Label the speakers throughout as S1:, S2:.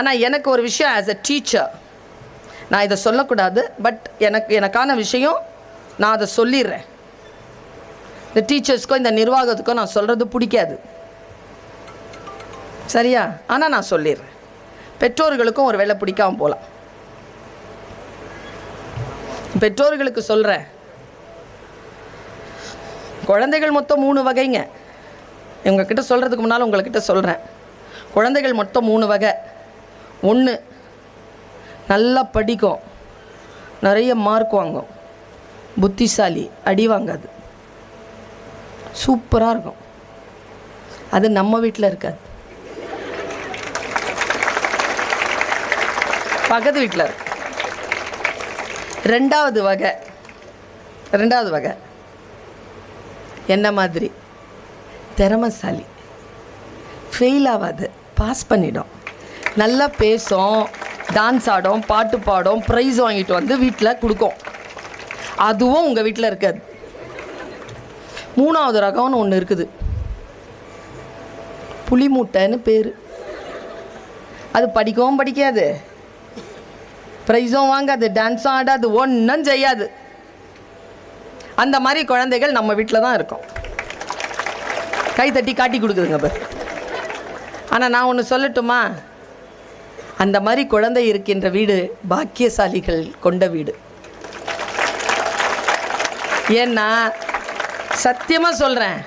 S1: ஆனால் எனக்கு ஒரு விஷயம் ஆஸ் அ டீச்சர் நான் இதை சொல்லக்கூடாது பட் எனக்கு எனக்கான விஷயம் நான் அதை சொல்லிடுறேன். இந்த டீச்சர்ஸ்க்கோ இந்த நிர்வாகத்துக்கோ நான் சொல்கிறது பிடிக்காது. சரியா? ஆனால் நான் சொல்லிடுறேன். பெற்றோர்களுக்கும் ஒரு வேலை பிடிக்காமல் போகலாம் பெற்றோர்களுக்கு சொல்கிறேன் குழந்தைகள் மொத்தம் மூணு வகைங்க. இவங்கக்கிட்ட சொல்கிறதுக்கு முன்னால் உங்கள்கிட்ட சொல்கிறேன் குழந்தைகள் மொத்தம் மூணு வகை. ஒன்று நல்லா படிக்கும். நிறைய மார்க் வாங்கும். புத்திசாலி அடி வாங்காது. சூப்பராக இருக்கும். அது நம்ம வீட்டில் இருக்காது. பக்கத்து வீட்டில் இருக்கு. ரெண்டாவது வகை ரெண்டாவது வகை. என்ன மாதிரி? திறமசாலி. ஃபெயில் ஆகாது. பாஸ் பண்ணிடும். நல்லா பேசும் டான்ஸ் ஆடும் பாட்டு பாடும் ப்ரைஸ் வாங்கிட்டு வந்து வீட்டில் கொடுக்கும். அதுவும் உங்கள் வீட்டில் இருக்காது. மூணாவது ரகம்னு ஒன்று இருக்குது. புளி மூட்டைன்னு பேர். அது படிக்கவும் படிக்காது. ப்ரைஸும் வாங்காது டான்ஸும் ஆடாது ஒன்றும் செய்யாது. அந்த மாதிரி குழந்தைகள் நம்ம வீட்டில் தான் இருக்கோம். கை தட்டி காட்டி கொடுக்குதுங்க இப்போ ஆனால் நான் ஒன்று சொல்லட்டுமா? அந்த மாதிரி குழந்தை இருக்கின்ற வீடு பாக்கியசாலிகள் கொண்ட வீடு. ஏன்னா சத்தியமாக சொல்கிறேன்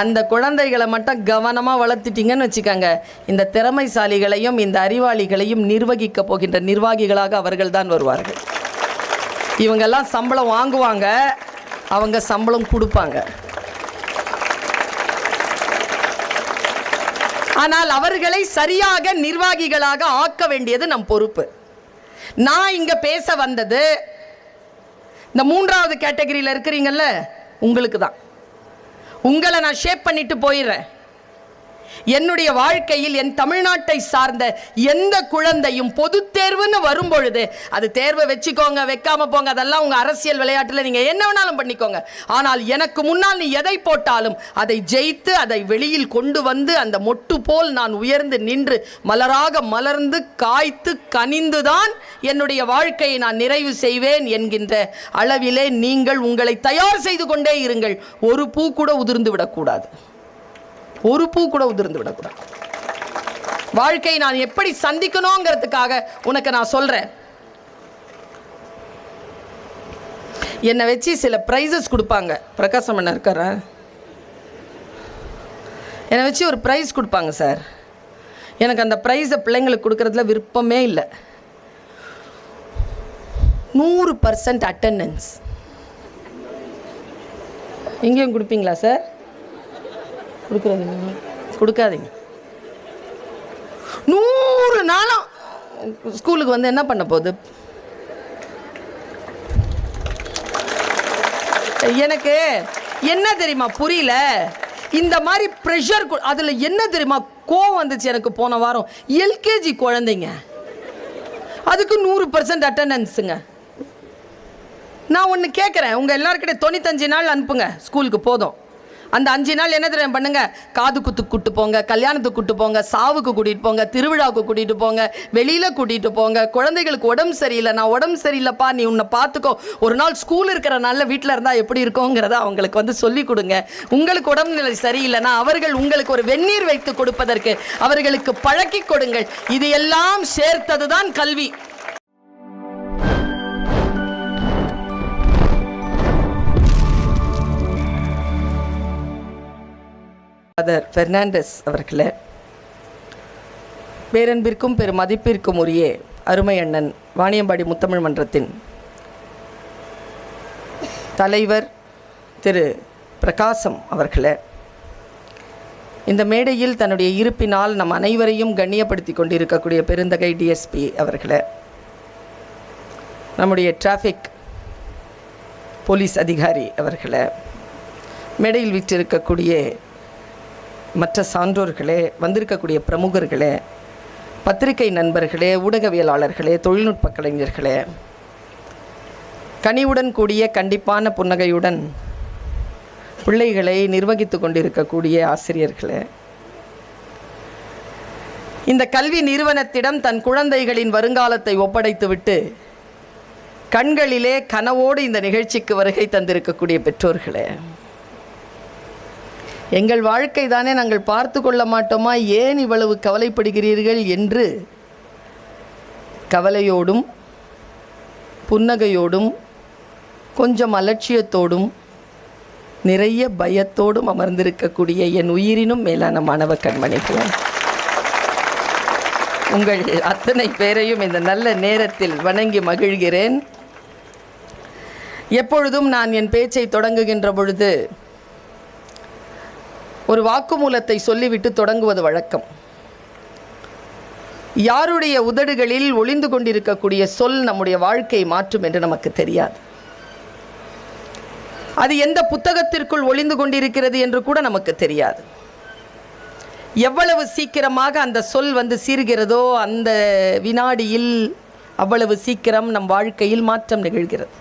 S1: அந்த குழந்தைகளை மட்டும் கவனமாக வளர்த்துட்டிங்கன்னு வச்சுக்கோங்க. இந்த திறமைசாலிகளையும் இந்த அறிவாளிகளையும் நிர்வகிக்க போகின்ற நிர்வாகிகளாக அவர்கள் தான் வருவார்கள். இவங்கெல்லாம் சம்பளம் வாங்குவாங்க அவங்க சம்பளம் கொடுப்பாங்க. ஆனால் அவர்களை சரியாக நிர்வாகிகளாக ஆக்க வேண்டியது நம் பொறுப்பு. நான் இங்க பேச வந்தது இந்த மூன்றாவது கேட்டகரியில் இருக்கிறீங்கல்ல உங்களுக்கு தான் உங்களை நான் ஷேப் பண்ணிட்டு போயிடுறேன். என்னுடைய வாழ்க்கையில் என் தமிழ்நாட்டை சார்ந்த எந்த குழந்தையும் பொது தேர்வுன்னு வரும் பொழுது அது தேர்வை வச்சுக்கோங்க வைக்காம போங்க அதெல்லாம் உங்க அரசியல் விளையாட்டில் நீங்க என்ன வேணாலும் பண்ணிக்கோங்க. ஆனால் எனக்கு முன்னால் நீ எதை போட்டாலும் அதை ஜெயித்து அதை வெளியில் கொண்டு வந்து அந்த மொட்டு போல் நான் உயர்ந்து நின்று மலராக மலர்ந்து காய்த்து கனிந்துதான் என்னுடைய வாழ்க்கையை நான் நிறைவு செய்வேன் என்கின்ற அளவிலே நீங்கள் உங்களை தயார் செய்து கொண்டே இருங்கள். ஒரு பூ கூட உதிர்ந்து விடக்கூடாது. ஒரு பூ கூட உதிர்ந்து விடக்கூடாது. வாழ்க்கை நான் எப்படி சந்திக்கணுங்கிறதுக்காக உனக்கு நான் சொல்றேன். என்னை வச்சு சில ப்ரைஸஸ் கொடுப்பாங்க. பிரகாசம் அண்ணன் இருக்காரா? என்னை வச்சு ஒரு ப்ரைஸ் கொடுப்பாங்க சார் எனக்கு அந்த ப்ரைஸை பிள்ளைங்களுக்கு கொடுக்கறதுல விருப்பமே இல்லை. நூறு பர்சன்ட் அட்டண்டன்ஸ் இங்கேயும் கொடுப்பீங்களா சார் கொடுக்குறது கொடுக்காதீங்க. நூறு நாளும் ஸ்கூலுக்கு வந்து என்ன பண்ண போகுது? எனக்கு என்ன தெரியுமா புரியல? இந்த மாதிரி ப்ரெஷர் அதில் என்ன தெரியுமா கோவம் வந்துச்சு எனக்கு போன வாரம்? எல்கேஜி குழந்தைங்க. அதுக்கு நூறு பர்சன்ட் அட்டண்டன்ஸுங்க நான் ஒன்று கேட்குறேன் உங்கள் எல்லாருக்கிட்டே தொண்ணூத்தஞ்சு நாள் அனுப்புங்க. ஸ்கூலுக்கு போதும். அந்த அஞ்சு நாள் என்ன தெரியும் பண்ணுங்க? காது குத்துக்கு கூட்டு போங்க கல்யாணத்துக்கு கூட்டு போங்க சாவுக்கு கூட்டிகிட்டு போங்க திருவிழாவுக்கு கூட்டிகிட்டு போங்க வெளியில் கூட்டிகிட்டு போங்க. குழந்தைகளுக்கு உடம்பு சரியில்லை. நான் உடம்பு சரியில்லைப்பா நீ உன்னை பார்த்துக்கோ. ஒரு நாள் ஸ்கூல் இருக்கிற நாளில் வீட்டில் இருந்தால் எப்படி இருக்கோங்கிறத அவங்களுக்கு வந்து சொல்லி கொடுங்க. உங்களுக்கு உடம்பு நிலை சரியில்லைன்னா அவர்கள் உங்களுக்கு ஒரு வெந்நீர் வைத்து கொடுப்பதற்கு அவர்களுக்கு பழக்கி கொடுங்கள். இது எல்லாம் சேர்த்தது தான் கல்வி. ஃபாதர் பெர்னாண்டஸ் அவர்களே பேரன்பிற்கும் பெரும் மதிப்பிற்கும் உரிய அருமை அண்ணன் வாணியம்பாடி முத்தமிழ் மன்றத்தின் தலைவர் திரு பிரகாசம் அவர்களே இந்த மேடையில் தன்னுடைய இருப்பினால் நம் அனைவரையும் கண்ணியப்படுத்தி கொண்டிருக்கக்கூடிய பெருந்தகை டிஎஸ்பி அவர்களே நம்முடைய டிராஃபிக் போலீஸ் அதிகாரி அவர்களை மேடையில் விற்றிருக்கக்கூடிய மற்ற சான்றோர்களே வந்திருக்கக்கூடிய பிரமுகர்களே பத்திரிகை நண்பர்களே ஊடகவியலாளர்களே தொழில்நுட்ப கலைஞர்களே கனிவுடன் கூடிய கண்டிப்பான புன்னகையுடன் பிள்ளைகளை நிர்வகித்து கொண்டிருக்கக்கூடிய ஆசிரியர்களே இந்த கல்வி நிறுவனத்திடம் தன் குழந்தைகளின் வருங்காலத்தை ஒப்படைத்துவிட்டு கண்களிலே கனவோடு இந்த நிகழ்ச்சிக்கு வருகை தந்திருக்கக்கூடிய பெற்றோர்களே எங்கள் வாழ்க்கை தானே நாங்கள் பார்த்து கொள்ள மாட்டோமா? ஏன் இவ்வளவு கவலைப்படுகிறீர்கள் என்று கவலையோடும் புன்னகையோடும் கொஞ்சம் அலட்சியத்தோடும் நிறைய பயத்தோடும் அமர்ந்திருக்கக்கூடிய என் உயிரினும் மேலான மாணவ கண்மணிகளே உங்கள் அத்தனை பேரையும் இந்த நல்ல நேரத்தில் வணங்கி மகிழ்கிறேன். எப்பொழுதும் நான் என் பேச்சை தொடங்குகின்ற பொழுது ஒரு வாக்குமூலத்தை சொல்லிவிட்டு தொடங்குவது வழக்கம். யாருடைய உதடுகளில் ஒளிந்து கொண்டிருக்கக்கூடிய சொல் நம்முடைய வாழ்க்கையை மாற்றும் என்று நமக்கு தெரியாது. அது எந்த புத்தகத்திற்குள் ஒளிந்து கொண்டிருக்கிறது என்று கூட நமக்கு தெரியாது. எவ்வளவு சீக்கிரமாக அந்த சொல் வந்து சீர்கிறதோ அந்த வினாடியில் அவ்வளவு சீக்கிரம் நம் வாழ்க்கையில் மாற்றம் நிகழ்கிறது.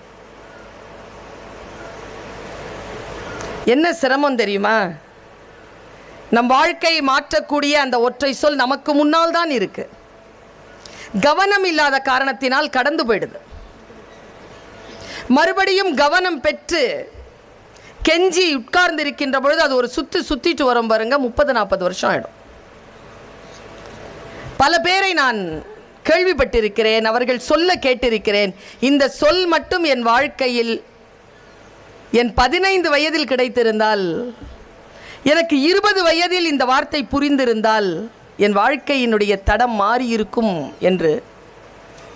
S1: என்ன சிரமம் தெரியுமா? நம் வாழ்க்கையை மாற்றக்கூடிய அந்த ஒற்றை சொல் நமக்கு முன்னால் தான் இருக்கு. கவனம் இல்லாத காரணத்தினால் கடந்து போயிடுது. மறுபடியும் கவனம் பெற்று கெஞ்சி உட்கார்ந்து இருக்கின்ற பொழுது அது ஒரு சுத்து சுத்திட்டு வரும் பாருங்க முப்பது நாற்பது வருஷம் ஆயிடும். பல பேரை நான் கேள்விப்பட்டிருக்கிறேன் அவர்கள் சொல்ல கேட்டிருக்கிறேன் இந்த சொல் மட்டும் என் வாழ்க்கையில் என் பதினைந்து வயதில் கிடைத்திருந்தால் எனக்கு இருபது வயதில் இந்த வார்த்தை புரிந்திருந்தால் என் வாழ்க்கையினுடைய தடம் மாறியிருக்கும் என்று.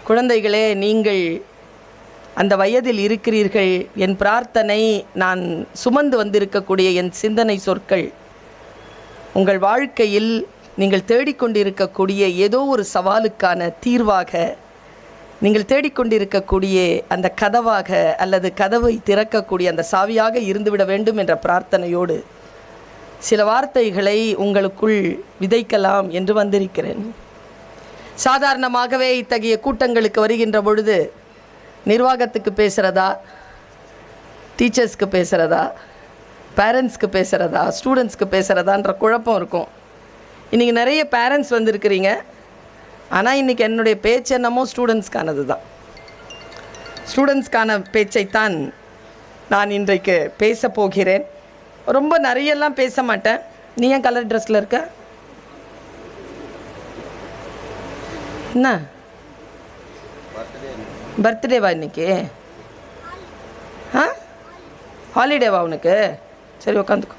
S1: குழந்தைகளே நீங்கள் அந்த வயதில் இருக்கிறீர்கள். என் பிரார்த்தனை நான் சுமந்து வந்திருக்கக்கூடிய என் சிந்தனை சொற்கள். உங்கள் வாழ்க்கையில் நீங்கள் தேடிக்கொண்டிருக்கக்கூடிய ஏதோ ஒரு சவாலுக்கான தீர்வாக நீங்கள் தேடிக்கொண்டிருக்கக்கூடிய அந்த கதவாக அல்லது கதவை திறக்கக்கூடிய அந்த சாவியாக இருந்துவிட வேண்டும் என்ற பிரார்த்தனையோடு சில வார்த்தைகளை உங்களுக்குள் விதைக்கலாம் என்று வந்திருக்கிறேன். சாதாரணமாகவே இத்தகைய கூட்டங்களுக்கு வருகின்ற பொழுது நிர்வாகத்துக்கு பேசுகிறதா டீச்சர்ஸ்க்கு பேசுகிறதா பேரண்ட்ஸ்க்கு பேசுகிறதா ஸ்டூடெண்ட்ஸ்க்கு பேசுகிறதான்ற குழப்பம் இருக்கும். இன்றைக்கி நிறைய பேரண்ட்ஸ் வந்திருக்கிறீங்க. ஆனால் இன்றைக்கி என்னுடைய பேச்சு என்னமோ ஸ்டூடெண்ட்ஸ்க்கானது தான். ஸ்டூடெண்ட்ஸ்க்கான பேச்சைத்தான் நான் இன்றைக்கு பேச போகிறேன். ரொம்ப நிறையெல்லாம் பேச மாட்டேன் நீ ஏன் கலர் ட்ரெஸ்ஸில் இருக்க? என்ன? பர்த்டேவா இன்னைக்கு? ஆ? ஹாலிடேவா உனக்கு? சரி உட்காந்துக்கோ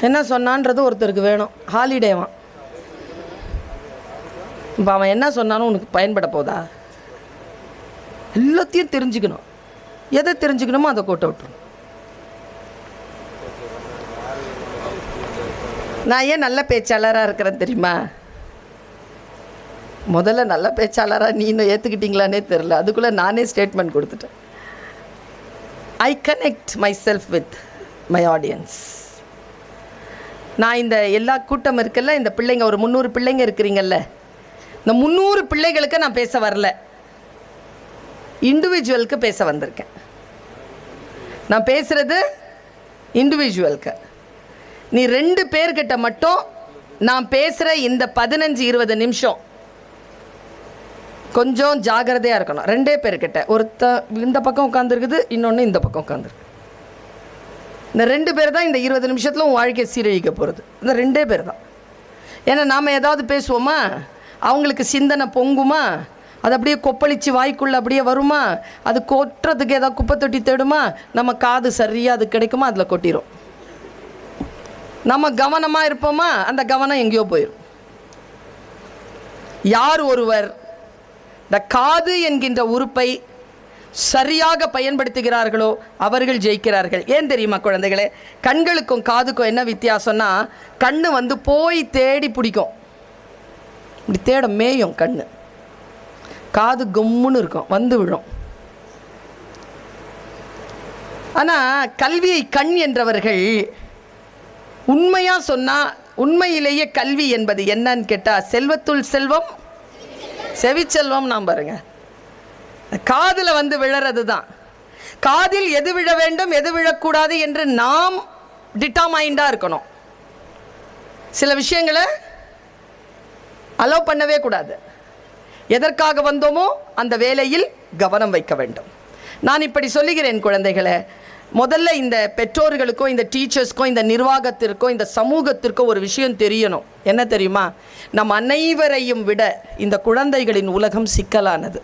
S1: என்ன சொன்னான்றது ஒருத்தருக்கு வேணும். ஹாலிடேவான் இப்போ அவன் என்ன சொன்னாலும் உனக்கு பயன்பட போதா? எல்லாத்தையும் தெரிஞ்சுக்கணும். எதை தெரிஞ்சுக்கணுமோ அதை கோட்டை விட்டுரும். நான் ஏன் நல்ல பேச்சாளராக இருக்கிறேன் தெரியுமா? முதல்ல நல்ல பேச்சாளராக நீ இன்னும் ஏற்றுக்கிட்டீங்களானே தெரில அதுக்குள்ளே நானே ஸ்டேட்மெண்ட் கொடுத்துட்டேன். I connect myself with my audience நான் இந்த எல்லா கூட்டம் இருக்குல்ல இந்த பிள்ளைங்க ஒரு முந்நூறு பிள்ளைங்க இருக்கிறீங்கல்ல இந்த முந்நூறு பிள்ளைகளுக்கு நான் பேச வரல. இண்டிவிஜுவலுக்கு பேச வந்திருக்கேன். நான் பேசுகிறது இண்டிவிஜுவலுக்கு நீ ரெண்டு பேர்கிட்ட மட்டும் நான் பேசுகிற இந்த பதினஞ்சு இருபது நிமிஷம் கொஞ்சம் ஜாகிரதையாக இருக்கணும். ரெண்டே பேர்கிட்ட. ஒருத்த இந்த பக்கம் உட்காந்துருக்குது இன்னொன்று இந்த பக்கம் உட்காந்துருக்கு இந்த ரெண்டு பேர் தான் இந்த இருபது நிமிஷத்தில் உன் வாழ்க்கையை சீரழிக்க போகிறது இந்த ரெண்டே பேர் தான். ஏன்னா நாம் ஏதாவது பேசுவோமா? அவங்களுக்கு சிந்தனை பொங்குமா? அது அப்படியே கொப்பளிச்சு வாய்க்குள்ளே அப்படியே வருமா? அது கொட்டுறதுக்கு ஏதாவது குப்பை தொட்டி தேடுமா? நம்ம காது சரியாக அது கிடைக்குமா? அதில் கொட்டிடும் நம்ம கவனமாக இருப்போமா? அந்த கவனம் எங்கேயோ போயிடும் யார் ஒருவர் இந்த காது என்கின்ற உறுப்பை சரியாக பயன்படுத்துகிறார்களோ அவர்கள் ஜெயிக்கிறார்கள். ஏன் தெரியுமா குழந்தைகளே? கண்களுக்கும் காதுக்கும் என்ன வித்தியாசம்னா கண்ணு வந்து போய் தேடி பிடிக்கும். இப்படி தேட மேயும் கண்ணு. காது கும்முன்னு இருக்கும் வந்து விழும். ஆனால் கல்வியை கண் என்றவர்கள் உண்மையாக சொன்னால் உண்மையிலேயே கல்வி என்பது என்னன்னு கேட்டால் செல்வத்துள் செல்வம் செவிச்செல்வம் நாம் பாருங்க. காதில் வந்து விழறது தான் காதில் எது விழ வேண்டும் எது விழக்கூடாது என்று நாம் டிட்டாமைண்டாக இருக்கணும். சில விஷயங்களை அலோவ் பண்ணவே கூடாது. எதற்காக வந்தோமோ அந்த வேலையில் கவனம் வைக்க வேண்டும். நான் இப்படி சொல்லுகிறேன் குழந்தைகளை முதல்ல இந்த பெற்றோர்களுக்கும் இந்த டீச்சர்ஸ்க்கும் இந்த நிர்வாகத்திற்கும் இந்த சமூகத்திற்கும் ஒரு விஷயம் தெரியணும். என்ன தெரியுமா? நம் அனைவரையும் விட இந்த குழந்தைகளின் உலகம் சிக்கலானது.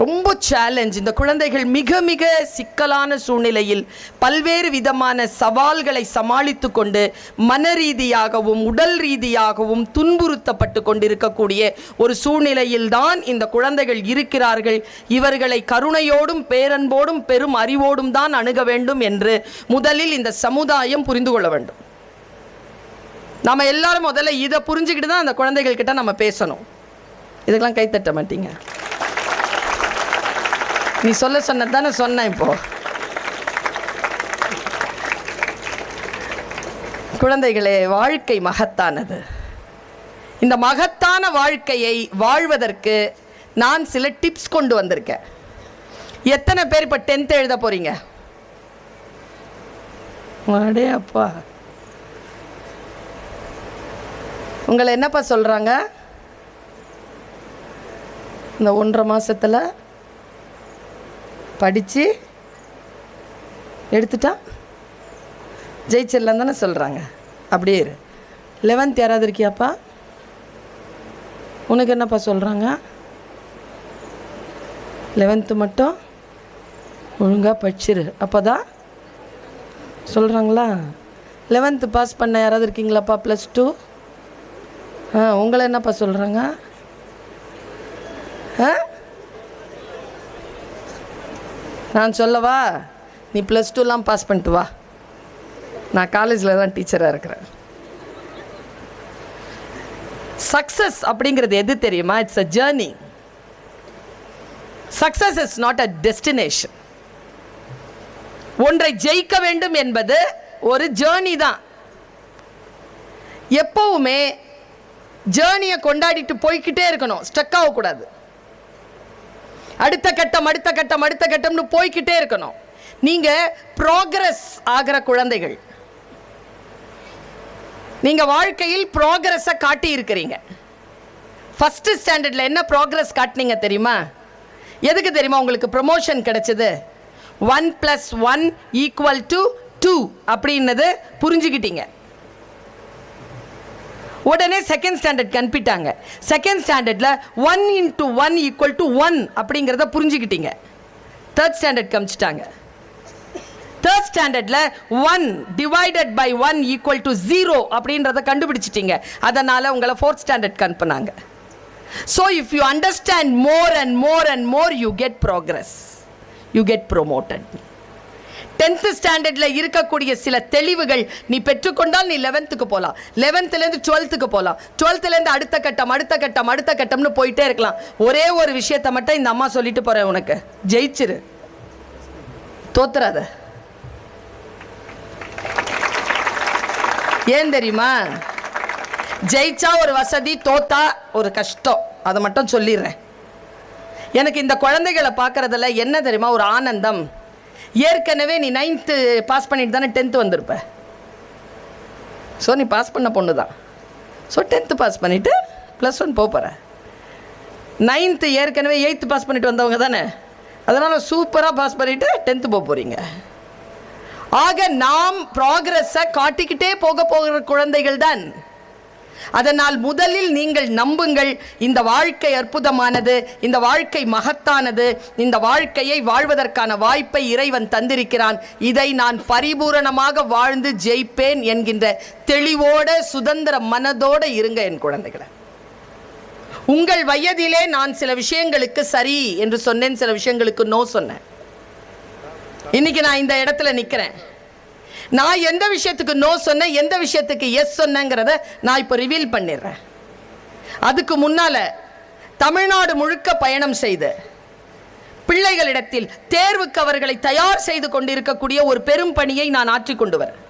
S1: ரொம்ப சேலஞ்ச் இந்த குழந்தைகள் மிக மிக சிக்கலான சூழ்நிலையில் பல்வேறு விதமான சவால்களை சமாளித்து கொண்டு மன ரீதியாகவும் உடல் ரீதியாகவும் துன்புறுத்தப்பட்டு கொண்டிருக்கக்கூடிய ஒரு சூழ்நிலையில் தான் இந்த குழந்தைகள் இருக்கிறார்கள். இவர்களை கருணையோடும் பேரன்போடும் பெரும் அறிவோடும் தான் அணுக வேண்டும் என்று முதலில் இந்த சமுதாயம் புரிந்து கொள்ள வேண்டும். நம்ம எல்லாரும் முதல்ல இதை புரிஞ்சுக்கிட்டு தான் அந்த குழந்தைகள் கிட்ட நம்ம பேசணும். இதுக்கெல்லாம் கைத்தட்ட மாட்டீங்க. நீ சொல்ல சொன்னது தானே சொன்னேன் இப்போ. குழந்தைகளே வாழ்க்கை மகத்தானது. இந்த மகத்தான வாழ்க்கையை வாழ்வதற்கு நான் சில டிப்ஸ் கொண்டு வந்திருக்கேன். எத்தனை பேர் இப்போ டென்த் எழுத போறீங்க? அடே அப்பா. உங்களை என்னப்பா சொல்கிறாங்க இந்த ஒன்றரை மாதத்தில் படித்து எடுத்துட்டா ஜெயிச்சிடலாம் தானே சொல்கிறாங்க அப்படியே இரு. லெவன்த் யாராவது இருக்கியாப்பா? உனக்கு என்னப்பா சொல்கிறாங்க லெவன்த்து மட்டும் ஒழுங்காக படிச்சிரு. அப்போ தான் சொல்கிறாங்களா லெவன்த்து பாஸ் பண்ண யாராவது இருக்கீங்களாப்பா? ப்ளஸ் டூ ஆ உங்களை என்னப்பா சொல்கிறாங்க ஆ? நான் சொல்லவா நீ ப்ளஸ் டூலாம் பாஸ் பண்ணிட்டு வா. நான் காலேஜில் தான் டீச்சராக இருக்கிறேன். சக்ஸஸ் அப்படிங்கிறது எது தெரியுமா? It's a journey success is not a destination ஒன்றை ஜெயிக்க வேண்டும் என்பது ஒரு ஜேர்னி தான். எப்பவுமே ஜேர்னியை கொண்டாடிட்டு போய்க்கிட்டே இருக்கணும். ஸ்டக் ஆகக்கூடாது. அடுத்த கட்டம் அடுத்த கட்டம் அடுத்த கட்டம்னு போய்க்கிட்டே இருக்கணும். நீங்க ப்ராக்ரஸ் ஆகிற குழந்தைகள். நீங்க வாழ்க்கையில் ப்ராக்ரஸை காட்டி இருக்கிறீங்க. ஃபர்ஸ்ட் ஸ்டாண்டர்ட்ல என்ன ப்ராக்ரஸ் காட்டினீங்க தெரியுமா? எதுக்கு தெரியுமா உங்களுக்கு ப்ரமோஷன் கிடைச்சது? One plus one equal to two அப்படின்னது புரிஞ்சுக்கிட்டீங்க. உடனே செகண்ட் ஸ்டாண்டர்ட் அனுப்பிட்டாங்க செகண்ட் ஸ்டாண்டர்டில் one into one equal to one அப்படிங்கிறத புரிஞ்சுக்கிட்டீங்க. தேர்ட் ஸ்டாண்டர்ட் காமிச்சிட்டாங்க தேர்ட் ஸ்டாண்டர்டில் one divided by one equal to zero அப்படின்றத கண்டுபிடிச்சிட்டீங்க. அதனால் உங்களை ஃபோர்த் ஸ்டாண்டர்ட் அனுப்புனாங்க so if you understand more and more and more you get progress you get promoted tenth ஸ்டாண்டர்டில் இருக்கக்கூடிய சில தெளிவுகள் நீ பெற்றுக்கொண்டால் நீ லெவன்த்துக்கு போகலாம் லெவன்த்துலேருந்து டுவெல்த்துக்கு போகலாம் டுவெல்த்துலேருந்து அடுத்த கட்டம் அடுத்த கட்டம் அடுத்த கட்டம்னு போயிட்டே இருக்கலாம். ஒரே ஒரு விஷயத்தை மட்டும் இந்த அம்மா சொல்லிட்டு போகிறேன் உனக்கு. ஜெயிச்சிரு. தோத்துறாத. ஏன் தெரியுமா? ஜெயிச்சா ஒரு வசதி தோத்தா ஒரு கஷ்டம். அதை மட்டும் சொல்லிடுறேன். எனக்கு இந்த குழந்தைகளை பார்க்கறதுல என்ன தெரியுமா? ஒரு ஆனந்தம். ஏற்கனவே நீ நைன்த்து பாஸ் பண்ணிட்டு தானே டென்த்து வந்திருப்ப. ஸோ நீ பாஸ் பண்ண பொண்ணு தான் ஸோ டென்த்து பாஸ் பண்ணிவிட்டு ப்ளஸ் ஒன் போகிற நைன்த்து ஏற்கனவே எயித்து பாஸ் பண்ணிட்டு வந்தவங்க தானே. அதனால் சூப்பராக பாஸ் பண்ணிவிட்டு டென்த்து போக போகிறீங்க ஆக நாம் ப்ராக்ரஸை காட்டிக்கிட்டே போக போகிற குழந்தைகள் தான் அதனால் முதலில் நீங்கள் நம்புங்கள் இந்த வாழ்க்கை அற்புதமானது இந்த வாழ்க்கை மகத்தானது இந்த வாழ்க்கையை வாழ்வதற்கான வாய்ப்பை இறைவன் தந்திருக்கிறான். இதை நான் பரிபூரணமாக வாழ்ந்து ஜெயிப்பேன் என்கின்ற தெளிவோட சுதந்திர மனதோட இருங்க என் குழந்தைகளை. உங்கள் வயதிலே நான் சில விஷயங்களுக்கு சரி என்று சொன்னேன் சில விஷயங்களுக்கு நோ சொன்னேன். இன்னைக்கு நான் இந்த இடத்துல நிற்கிறேன் நான் எந்த விஷயத்துக்கு நோ சொன்னேன் எந்த விஷயத்துக்கு எஸ் சொன்னேங்கிறத நான் இப்போ ரிவீல் பண்ணிடுறேன். அதுக்கு முன்னால தமிழ்நாடு முழுக்க பயணம் செய்து பிள்ளைகளிடத்தில் தேர்வுக்கு அவர்களை தயார் செய்து கொண்டிருக்கக்கூடிய ஒரு பெரும் பணியை நான் ஆற்றி கொண்டு வரேன்.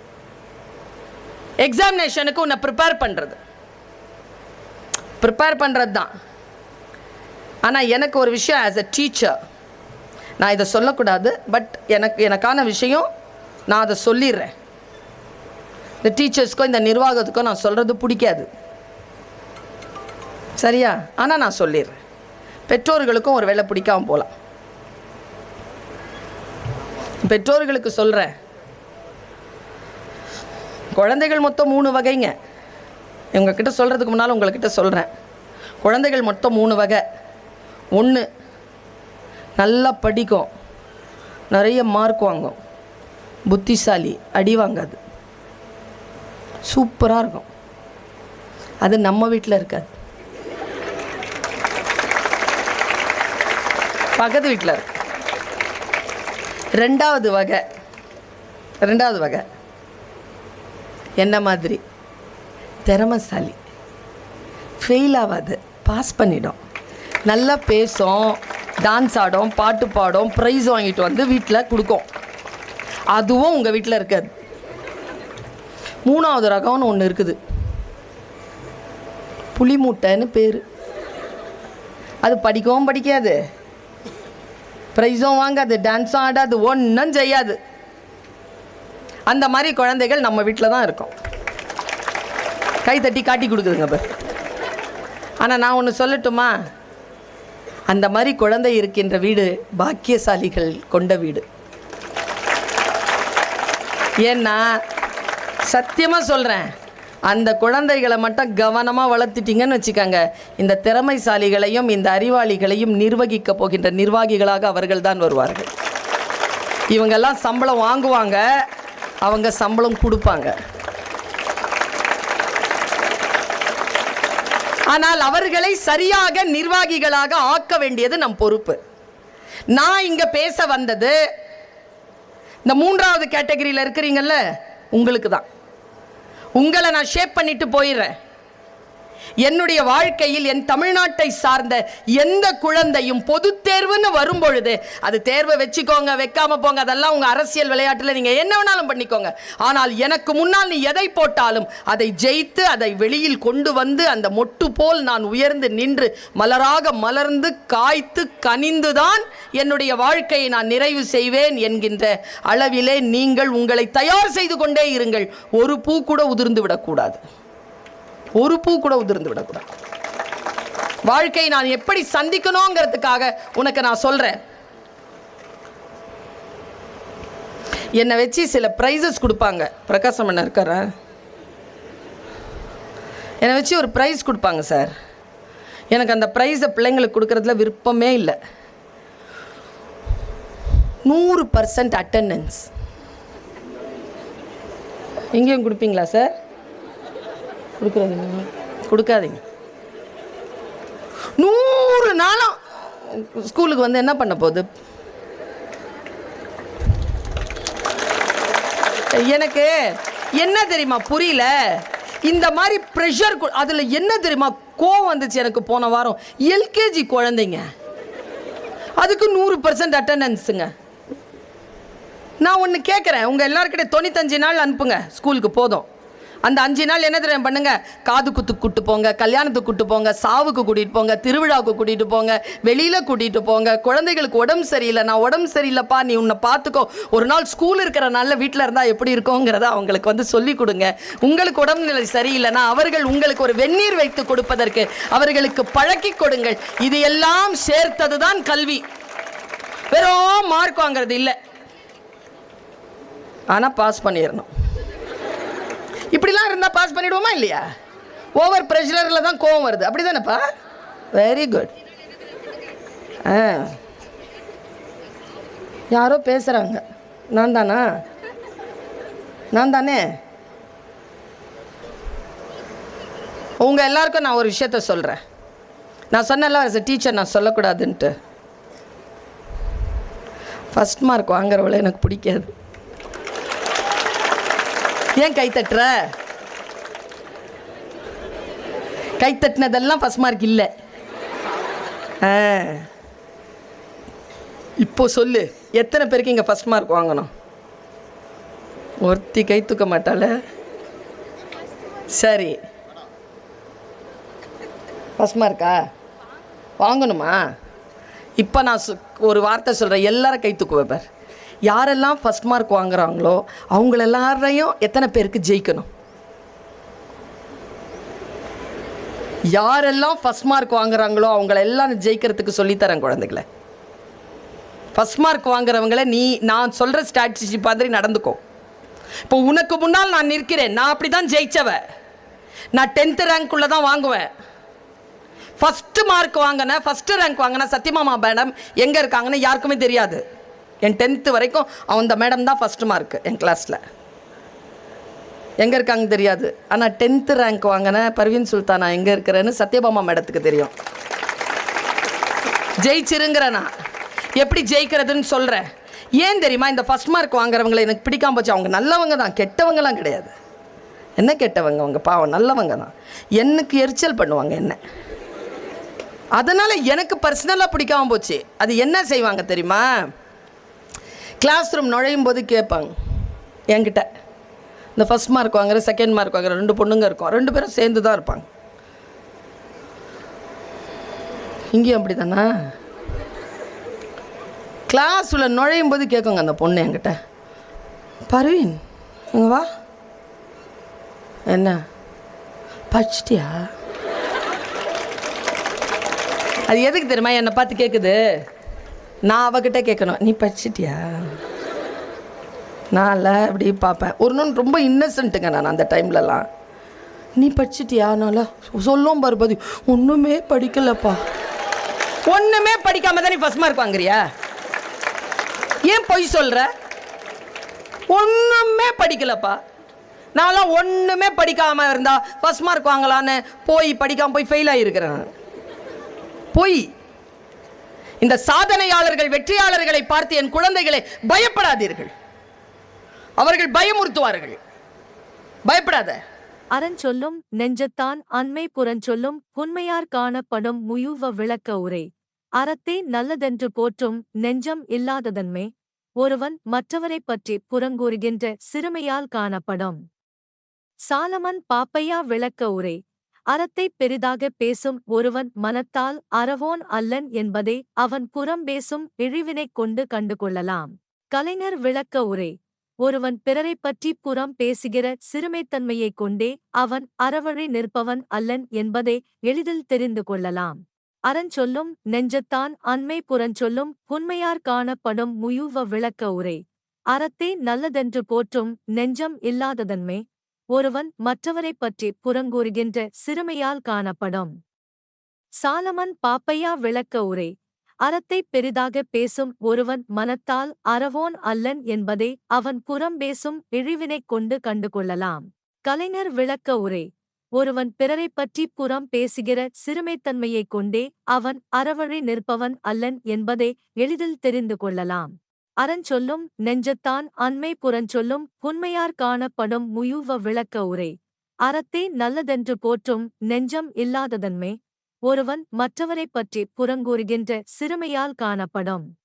S1: எக்ஸாமினேஷனுக்கு உன்னை ப்ரிப்பேர் பண்ணுறது ப்ரிப்பேர் பண்ணுறது தான் ஆனால் எனக்கு ஒரு விஷயம் ஆஸ் அ டீச்சர் நான் இதை சொல்லக்கூடாது பட் எனக்கு எனக்கான விஷயம் நான் அதை சொல்லிடுறேன். இந்த டீச்சர்ஸ்க்கோ இந்த நிர்வாகத்துக்கோ நான் சொல்கிறது பிடிக்காது. சரியா? ஆனால் நான் சொல்லிடுறேன். பெற்றோர்களுக்கும் ஒரு வேலை பிடிக்காமல் போகலாம் பெற்றோர்களுக்கு சொல்கிறேன் குழந்தைகள் மொத்தம் மூணு வகைங்க. உங்ககிட்ட சொல்கிறதுக்கு முன்னால் உங்கள்கிட்ட சொல்கிறேன் குழந்தைகள் மொத்தம் மூணு வகை. ஒன்று நல்லா படிக்கும். நிறைய மார்க் வாங்கும். புத்திசாலி அடி வாங்காது. சூப்பராக இருக்கும். அது நம்ம வீட்டில் இருக்காது. பக்கத்து வீட்டில் இருக்கு. ரெண்டாவது வகை ரெண்டாவது வகை. என்ன மாதிரி? திறமசாலி. ஃபெயில் ஆகாது. பாஸ் பண்ணிடும். நல்லா பேசும் டான்ஸ் ஆடும் பாட்டு பாடும் ப்ரைஸ் வாங்கிட்டு வந்து வீட்டில் கொடுக்கும். அதுவும் உங்கள் வீட்டில் இருக்காது. மூணாவது ரகம்னு ஒன்று இருக்குது. புளி மூட்டைன்னு பேர். அது படிக்கவும் படிக்காது. ப்ரைஸும் வாங்காது டான்ஸும் ஆடாது ஒன்றும் செய்யாது. அந்த மாதிரி குழந்தைகள் நம்ம வீட்டில் தான் இருக்கும். கை தட்டி காட்டி கொடுக்குதுங்க இப்போ ஆனால் நான் ஒன்று சொல்லட்டுமா? அந்த மாதிரி குழந்தை இருக்கின்ற வீடு பாக்கியசாலிகள் கொண்ட வீடு. ஏன்னா சத்தியமாக சொல்கிறேன் அந்த குழந்தைகளை மட்டும் கவனமாக வளர்த்துட்டிங்கன்னு வச்சுக்கோங்க. இந்த திறமைசாலிகளையும் இந்த அறிவாளிகளையும் நிர்வகிக்க போகின்ற நிர்வாகிகளாக அவர்கள் தான் வருவார்கள். இவங்கெல்லாம் சம்பளம் வாங்குவாங்க அவங்க சம்பளம் கொடுப்பாங்க. ஆனால் அவர்களை சரியாக நிர்வாகிகளாக ஆக்க வேண்டியது நம் பொறுப்பு. நான் இங்க பேச வந்தது இந்த மூன்றாவது கேட்டகரியில் இருக்கிறீங்கல்ல உங்களுக்கு தான் உங்களை நான் ஷேப் பண்ணிட்டு போயிடுறேன். என்னுடைய வாழ்க்கையில் என் தமிழ்நாட்டை சார்ந்த எந்த குழந்தையும் பொது தேர்வுன்னு வரும் பொழுது அது தேர்வை வச்சுக்கோங்க வைக்காம போங்க அதெல்லாம் உங்க அரசியல் விளையாட்டுல நீங்க என்ன வேணாலும் பண்ணிக்கோங்க. ஆனால் எனக்கு முன்னால் நீ எதை போட்டாலும் அதை ஜெயித்து அதை வெளியில் கொண்டு வந்து அந்த மொட்டு போல் நான் உயர்ந்து நின்று மலராக மலர்ந்து காய்த்து கனிந்துதான் என்னுடைய வாழ்க்கையை நான் நிறைவு செய்வேன் என்கின்ற அளவிலே நீங்கள் உங்களை தயார் செய்து கொண்டே இருங்கள். ஒரு பூ கூட உதிர்ந்து விடக்கூடாது. ஒரு பூ கூட உதிர்ந்து விடக்கூடாது. வாழ்க்கையை நான் எப்படி சந்திக்கணுங்கிறதுக்காக உனக்கு நான் சொல்றேன். என்னை வச்சு சில ப்ரைஸஸ் கொடுப்பாங்க. பிரகாசம் என்ன இருக்கார? என்னை வச்சு ஒரு ப்ரைஸ் கொடுப்பாங்க சார். எனக்கு அந்த ப்ரைஸை பிள்ளைங்களுக்கு கொடுக்குறதுல விருப்பமே இல்லை. நூறு பர்சன்ட் அட்டண்டன்ஸ் எங்கேயும் கொடுப்பீங்களா சார்? கொடுக்குறதுங்க கொடுக்காதீங்க. நூறு நாளும் ஸ்கூலுக்கு வந்து என்ன பண்ண போகுது? எனக்கு என்ன தெரியுமா புரியல? இந்த மாதிரி ப்ரெஷர் அதில் என்ன தெரியுமா கோவம் வந்துச்சு எனக்கு போன வாரம்? எல்கேஜி குழந்தைங்க. அதுக்கு நூறு பர்சன்ட் அட்டண்டன்ஸுங்க நான் ஒன்று கேட்குறேன் உங்கள் எல்லாருக்கிட்டே தொண்ணூத்தஞ்சு நாள் அனுப்புங்க. ஸ்கூலுக்கு போதும். அந்த அஞ்சு நாள் என்ன தெரியும் பண்ணுங்க? காது குத்துக்கு கூட்டு போங்க கல்யாணத்துக்கு கூட்டு போங்க சாவுக்கு கூட்டிகிட்டு போங்க திருவிழாவுக்கு கூட்டிகிட்டு போங்க வெளியில் கூட்டிகிட்டு போங்க. குழந்தைகளுக்கு உடம்பு சரியில்லை. நான் உடம்பு சரியில்லைப்பா நீ உன்னை பார்த்துக்கோ. ஒரு நாள் ஸ்கூல் இருக்கிற நாளில் வீட்டில் இருந்தால் எப்படி இருக்கோங்கிறத அவங்களுக்கு வந்து சொல்லி கொடுங்க. உங்களுக்கு உடம்புநிலை சரியில்லைன்னா அவர்கள் உங்களுக்கு ஒரு வெந்நீர் வைத்து கொடுப்பதற்கு அவர்களுக்கு பழக்கி கொடுங்கள். இது எல்லாம் சேர்த்தது தான் கல்வி. வெறும் மார்க் வாங்குறது இல்லை. ஆனால் பாஸ் பண்ணிடணும். இப்படிலாம் இருந்தால் பாஸ் பண்ணிவிடுவோமா இல்லையா? ஓவர் ப்ரெஷரில் தான் கோவம் வருது. அப்படி தானேப்பா வெரி குட் ஆ. யாரோ பேசுகிறாங்க நான் தானா? நான் தானே? உங்கள் எல்லாருக்கும் நான் ஒரு விஷயத்த சொல்கிறேன் நான் சொன்னல as டீச்சர் நான் சொல்லக்கூடாதுன்ட்டு. ஃபஸ்ட் மார்க் வாங்குறவளை எனக்கு பிடிக்காது. ஏன் கை தட்டுற? கை தட்டினதெல்லாம் ஃபஸ்ட் மார்க் இல்லை. ஆ. இப்போ சொல்லு எத்தனை பேருக்கு இங்கே ஃபஸ்ட் மார்க் வாங்கணும்? ஒருத்தி கை தூக்க மாட்டாள? சரி. ஃபஸ்ட் மார்க்கா வாங்கணுமா? இப்போ நான் சொ- ஒரு வார்த்தை சொல்கிறேன் எல்லாரும் கை தூக்குவேன் பார். யாரெல்லாம் ஃபர்ஸ்ட் மார்க் வாங்குறாங்களோ அவங்கள எல்லாரையும் எத்தனை பேருக்கு ஜெயிக்கணும்? யாரெல்லாம் ஃபஸ்ட் மார்க் வாங்குறாங்களோ அவங்கள எல்லாம் ஜெயிக்கிறதுக்கு சொல்லித்தரேன் குழந்தைகளை. ஃபர்ஸ்ட் மார்க் வாங்குறவங்கள நீ நான் சொல்கிற ஸ்ட்ராட்டஜி மாதிரி நடந்துக்கோ. இப்போ உனக்கு முன்னால் நான் நிற்கிறேன். நான் அப்படி தான் ஜெயிச்சவ. நான் டென்த்து ரேங்க்குள்ளே தான் வாங்குவேன். ஃபஸ்ட்டு மார்க் வாங்கினேன் ஃபஸ்ட்டு ரேங்க் வாங்கினேன் சத்தியமாமா மேடம் எங்கே இருக்காங்கன்னு யாருக்குமே தெரியாது. என் டென்த்து வரைக்கும் அந்த மேடம் தான் ஃபஸ்ட்டு மார்க் என் கிளாஸில் எங்கே இருக்காங்க தெரியாது. ஆனால் டென்த்து ரேங்க் வாங்கினேன் பர்வீன் சுல்தானா எங்கே இருக்கிறேன்னு சத்யபாமா மேடத்துக்கு தெரியும். ஜெயிச்சிருங்கிற நான் எப்படி ஜெயிக்கிறதுன்னு சொல்கிறேன் ஏன் தெரியுமா இந்த ஃபஸ்ட் மார்க் வாங்குறவங்களை எனக்கு பிடிக்காம போச்சு? அவங்க நல்லவங்க தான் கெட்டவங்கலாம் கிடையாது. என்ன கெட்டவங்க? அவங்க பாவம் நல்லவங்க தான். எனக்கு எரிச்சல் பண்ணுவாங்க என்ன. அதனால் எனக்கு பர்சனலாக பிடிக்காம போச்சு. அது என்ன செய்வாங்க தெரியுமா? கிளாஸ் ரூம் நுழையும் போது கேட்பாங்க. என்கிட்ட. இந்த ஃபஸ்ட் மார்க் வாங்குற செகண்ட் மார்க் வாங்குற ரெண்டு பொண்ணுங்க இருக்கும். ரெண்டு பேரும் சேர்ந்து தான் இருப்பாங்க. இங்கேயும் அப்படி தானா கிளாஸில் நுழையும் போது கேட்குங்க அந்த பொண்ணு என்கிட்ட. பர்வீன் இங்கே வா. என்ன? படிச்சிட்டியா? அது எதுக்கு தெரியுமா? என்னை பார்த்து கேட்குது நான் அவகிட்ட கேட்கணும் நீ படிச்சிட்டியா? நான் இல்லை அப்படி பார்ப்பேன். ஒரு நாள் ரொம்ப இன்னசென்ட்டுங்க நான் அந்த டைம்லலாம் நீ படிச்சிட்டியா? நான்ல சொல்லும் பருபதி ஒன்றுமே படிக்கலப்பா. ஒன்றுமே படிக்காம தான் நீ ஃபஸ்ட் மார்க் வாங்குறியா? ஏன் பொய் சொல்கிற ஒன்றுமே படிக்கலப்பா. நான்லாம் ஒன்றுமே படிக்காமல் இருந்தால் ஃபஸ்ட் மார்க் வாங்கலான்னு போய் படிக்காமல் போய் ஃபெயில் ஆகியிருக்கிறேன் பொய். இந்த சாதனையாளர்கள் வெற்றியாளர்களை பார்த்து என் குழந்தைகளை பயப்படாதீர்கள். அவர்கள் பயமுறுத்துவார்கள். பயப்படாத.
S2: அறஞ்சொல்லும் நெஞ்சத்தான் அண்மை புறஞ்சொல்லும் புன்மையார் காணப்படும் முயுவ விளக்க உரை. அறத்தே நல்லதென்று போற்றும் நெஞ்சம் இல்லாததன்மே ஒருவன் மற்றவரைப் பற்றி புறங்கூறுகின்ற சிறுமையால் காணப்படும். சாலமன் பாப்பையா விளக்க உரை. அறத்தைப் பெரிதாகப் பேசும் ஒருவன் மனத்தால் அறவோன் அல்லன் என்பதை அவன் புறம் பேசும் இழிவினைக் கொண்டு கண்டுகொள்ளலாம். கலைஞர் விளக்க உரை. ஒருவன் பிறரைப் பற்றி புறம் பேசுகிற சிறுமைத்தன்மையைக் கொண்டே அவன் அறவழி நிற்பவன் அல்லன் என்பதை எளிதில் தெரிந்து கொள்ளலாம். அறஞ்சொல்லும் நெஞ்சத்தான் அண்மை புறஞ்சொல்லும் புன்மையார் காணப்படும் முயுவ விளக்க உரை. அறத்தே நல்லதென்று போற்றும் நெஞ்சம் இல்லாததன்மே. ஒருவன் மற்றவரைப் பற்றி புறங்கூறுகின்ற சிறுமையால் காணப்படும். சாலமன் பாப்பையா விளக்க உரை. அறத்தைப் பெரிதாக பேசும் ஒருவன் மனத்தால் அறவோன் அல்லன் என்பதை அவன் புறம் பேசும் இழிவினைக் கொண்டு கண்டுகொள்ளலாம். கலைஞர் விளக்க உரை. ஒருவன் பிறரைப் பற்றி புறம் பேசுகிற சிறுமைத்தன்மையைக் கொண்டே அவன் அறவழி நிற்பவன் அல்லன் என்பதை எளிதில் தெரிந்து கொள்ளலாம். அறஞ்சொல்லும் நெஞ்சத்தான் அண்மை புறஞ்சொல்லும் புன்மையார் காணப்படும் முயுவ விளக்க உரை. அறத்தே நல்லதென்று போற்றும் நெஞ்சம் இல்லாததன்மே ஒருவன் மற்றவரைப் பற்றி புறங்கூறுகின்ற சிறுமையால் காணப்படும்.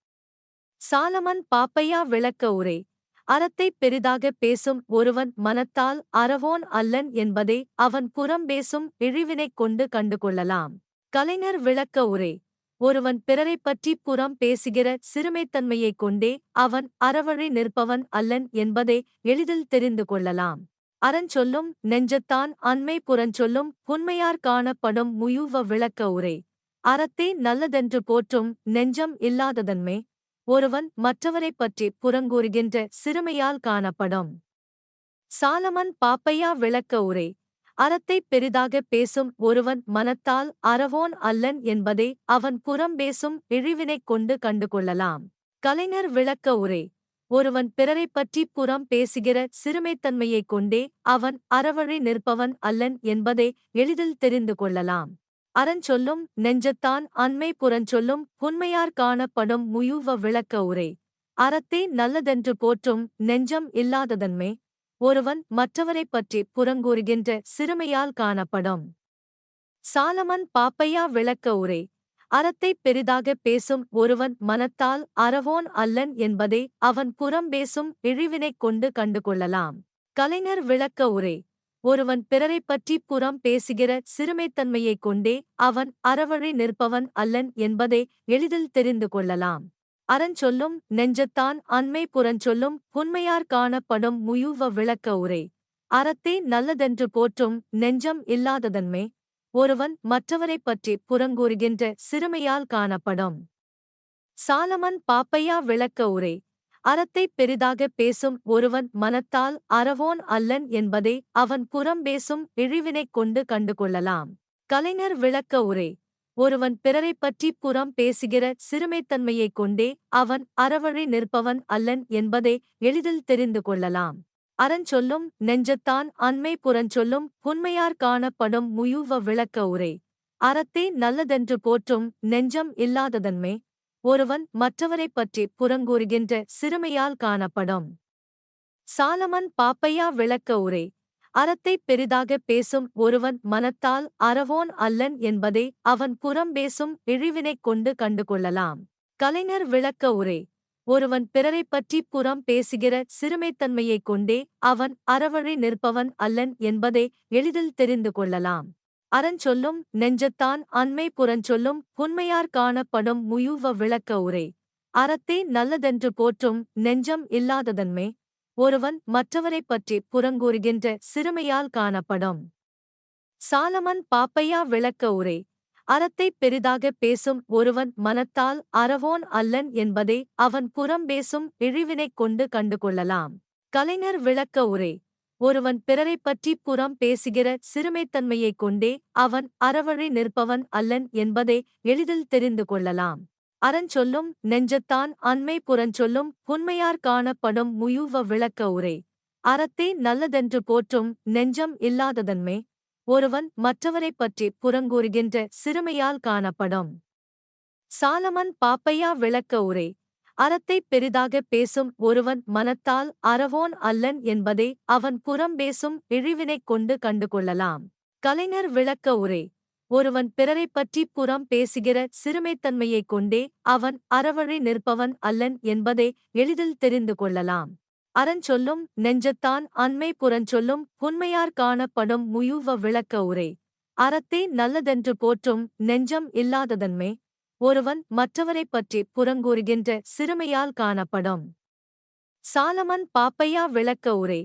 S2: சாலமன் பாப்பையா விளக்க உரை. அறத்தைப் பெரிதாக பேசும் ஒருவன் மனத்தால் அறவோன் அல்லன் என்பதை அவன் புறம் பேசும் இழிவினைக் கொண்டு கண்டுகொள்ளலாம். கலைஞர் விளக்க உரை. ஒருவன் பிறரைப் பற்றி புறம் பேசுகிற சிறுமைத்தன்மையைக் கொண்டே அவன் அறவழி நிற்பவன் அல்லன் என்பதை எளிதில் தெரிந்து கொள்ளலாம். அறஞ்சொல்லும் நெஞ்சத்தான் அண்மை புறஞ்சொல்லும் புன்மையார் காணப்படும் முயுவ விளக்க உரை. அறத்தே நல்லதென்று போற்றும் நெஞ்சம் இல்லாததன்மே ஒருவன் மற்றவரைப் பற்றி புறங்கூறுகின்ற சிறுமையால் காணப்படும். சாலமன் பாப்பையா விளக்க உரை. அறத்தைப் பெரிதாக பேசும் ஒருவன் மனத்தால் அறவோன் அல்லன் என்பதை அவன் புறம் பேசும் இழிவினைக் கொண்டு கண்டுகொள்ளலாம். கலைஞர் விளக்க உரை. ஒருவன் பிறரைப் பற்றி புறம் பேசுகிற சிறுமைத்தன்மையைக் கொண்டே அவன் அறவழி நிற்பவன் அல்லன் என்பதை எளிதில் தெரிந்து கொள்ளலாம். அறஞ்சொல்லும் நெஞ்சத்தான் அண்மை புறஞ்சொல்லும் புன்மையார் காணப்படும் முயூவ விளக்க உரை. அறத்தே நல்லதென்று போற்றும் நெஞ்சம் இல்லாததன்மே. ஒருவன் மற்றவரைப் பற்றி புறங்கூறுகின்ற சிறுமையால் காணப்படும். சாலமன் பாப்பையா விளக்க உரை. அறத்தைப் பெரிதாக பேசும் ஒருவன் மனத்தால் அறவோன் அல்லன் என்பதை அவன் புறம் பேசும் இழிவினைக் கொண்டு கண்டுகொள்ளலாம். கலைஞர் விளக்க உரை. ஒருவன் பிறரைப் பற்றி புறம் பேசுகிற சிறுமைத்தன்மையைக் கொண்டே அவன் அறவழி நிற்பவன் அல்லன் என்பதை எளிதில் தெரிந்து கொள்ளலாம். அறஞ்சொல்லும் நெஞ்சத்தான் அண்மை புறஞ்சொல்லும் புன்மையார் காணப்படும் முயுவ விளக்க உரை. அறத்தே நல்லதென்று போற்றும் நெஞ்சம் இல்லாததன்மே. ஒருவன் மற்றவரைப் பற்றி புறங்கூறுகின்ற சிறுமையால் காணப்படும். சாலமன் பாப்பையா விளக்க உரை. அறத்தைப் பெரிதாக பேசும் ஒருவன் மனத்தால் அறவோன் அல்லன் என்பதை அவன் புறம் பேசும் இழிவினைக் கொண்டு கண்டுகொள்ளலாம். கலைஞர் விளக்க உரை. ஒருவன் பிறரைப் பற்றி புறம் பேசுகிற சிறுமைத்தன்மையைக் கொண்டே அவன் அறவழி நிற்பவன் அல்லன் என்பதை எளிதில் தெரிந்து கொள்ளலாம். அறஞ்சொல்லும் நெஞ்சத்தான் அண்மை புறஞ்சொல்லும் புன்மையார் காணப்படும் முயுவ விளக்க உரை. அறத்தே நல்லதென்று போற்றும் நெஞ்சம் இல்லாததன்மே. ஒருவன் மற்றவரைப் பற்றி புறங்கூறுகின்ற சிறுமையால் காணப்படும். சாலமன் பாப்பையா விளக்க உரை. அறத்தைப் பெரிதாக பேசும் ஒருவன் மனத்தால் அறவோன் அல்லன் என்பதை அவன் புறம் பேசும் இழிவினைக் கொண்டு கண்டுகொள்ளலாம். கலைஞர் விளக்க உரை. ஒருவன் பிறரைப் பற்றி புறம் பேசுகிற சிறுமைத்தன்மையைக் கொண்டே அவன் அறவழி நிற்பவன் அல்லன் என்பதை எளிதில் தெரிந்து கொள்ளலாம். அறஞ்சொல்லும் நெஞ்சத்தான் அண்மை புறஞ்சொல்லும் புன்மையார் காணப்படும் முயுவ விளக்க உரை. அறத்தே நல்லதென்று போற்றும் நெஞ்சம் இல்லாததன்மே. ஒருவன் மற்றவரைப் பற்றி புறங்கூறுகின்ற சிறுமையால் காணப்படும். சாலமன் பாப்பையா விளக்க உரை. அறத்தைப் பெரிதாக பேசும் ஒருவன் மனத்தால் அறவோன் அல்லன் என்பதை அவன் புறம் பேசும் இழிவினைக் கொண்டு கண்டுகொள்ளலாம். கலைஞர் விளக்க உரை. ஒருவன் பிறரைப் பற்றி புறம் பேசுகிற சிறுமைத்தன்மையைக் கொண்டே அவன் அறவழி நிற்பவன் அல்லன் என்பதை எளிதில் தெரிந்து கொள்ளலாம். அறஞ்சொல்லும் நெஞ்சத்தான் அண்மை புறஞ்சொல்லும் புன்மையார் காணப்படும் முயுவ விளக்க உரை. அறத்தே நல்லதென்று போற்றும் நெஞ்சம் இல்லாததன்மே ஒருவன் மற்றவரைப் பற்றி புறங்கூறுகின்ற சிறுமையால் காணப்படும். சாலமன் பாப்பையா விளக்க உரை. அறத்தைப் பெரிதாக பேசும் ஒருவன் மனத்தால் அறவோன் அல்லன் என்பதை அவன் புறம் பேசும் இழிவினைக் கொண்டு கண்டுகொள்ளலாம். கலைஞர் விளக்க உரை. ஒருவன் பிறரைப் பற்றி புறம் பேசுகிற சிறுமைத்தன்மையைக் கொண்டே அவன் அறவழி நிற்பவன் அல்லன் என்பதை எளிதில் தெரிந்து கொள்ளலாம். அறஞ்சொல்லும் நெஞ்சத்தான் அண்மை புறஞ்சொல்லும் புன்மையார் காணப்படும் முயுவ விளக்க உரை. அறத்தே நல்லதென்று போற்றும் நெஞ்சம் இல்லாததன்மே. ஒருவன் மற்றவரைப் பற்றி புறங்கூறுகின்ற சிறுமையால் காணப்படும். சாலமன் பாப்பையா விளக்க உரை.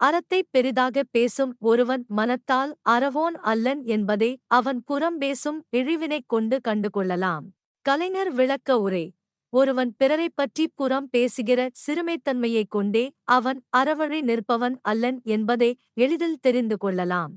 S2: அறத்தைப் பெரிதாகப் பேசும் ஒருவன் மனத்தால் அறவோன் அல்லன் என்பதை அவன் புறம் பேசும் இழிவினைக் கொண்டு கண்டுகொள்ளலாம். கலைஞர் விளக்க உரை. ஒருவன் பிறரைப் பற்றி புறம் பேசுகிற சிறுமைத்தன்மையைக் கொண்டே அவன் அறவழி நிற்பவன் அல்லன் என்பதை எளிதில் தெரிந்து கொள்ளலாம்.